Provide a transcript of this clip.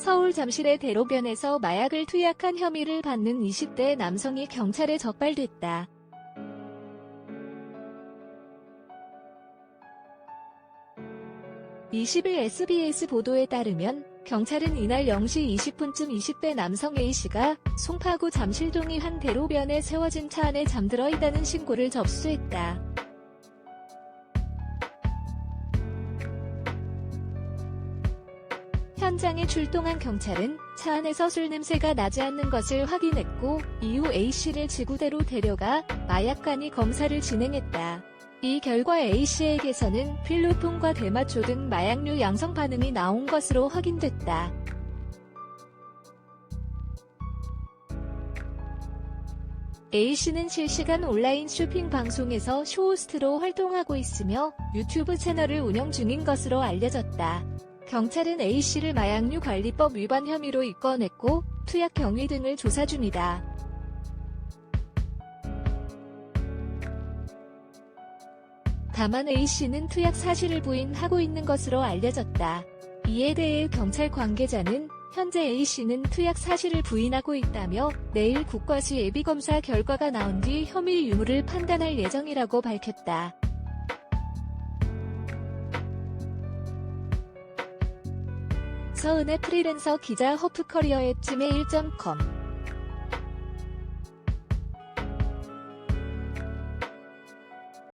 서울 잠실의 대로변에서 마약을 투약한 혐의를 받는 20대 남성이 경찰에 적발됐다. (20일) SBS 보도에 따르면 경찰은 이날 0시 20분쯤 20대 남성 A씨가 송파구 잠실동의 한 대로변에 세워진 차 안에 잠들어 있다는 신고를 접수했다. 현장에 출동한 경찰은 차 안에서 술 냄새가 나지 않는 것을 확인했고 이후 A씨를 지구대로 데려가 마약관이 검사를 진행했다. 이 결과 A씨에게서는 필로폰과 대마초 등 마약류 양성 반응이 나온 것으로 확인됐다. A씨는 실시간 온라인 쇼핑 방송에서 쇼호스트로 활동하고 있으며 유튜브 채널을 운영 중인 것으로 알려졌다. 경찰은 A씨를 마약류 관리법 위반 혐의로 입건했고 투약 경위 등을 조사 중이다. 다만 A씨는 투약 사실을 부인하고 있는 것으로 알려졌다. 이에 대해 경찰 관계자는 현재 A씨는 투약 사실을 부인하고 있다며 내일 국과수 예비검사 결과가 나온 뒤 혐의 유무를 판단할 예정이라고 밝혔다. 서은의 프리랜서 기자 허프커리어의 gmail.com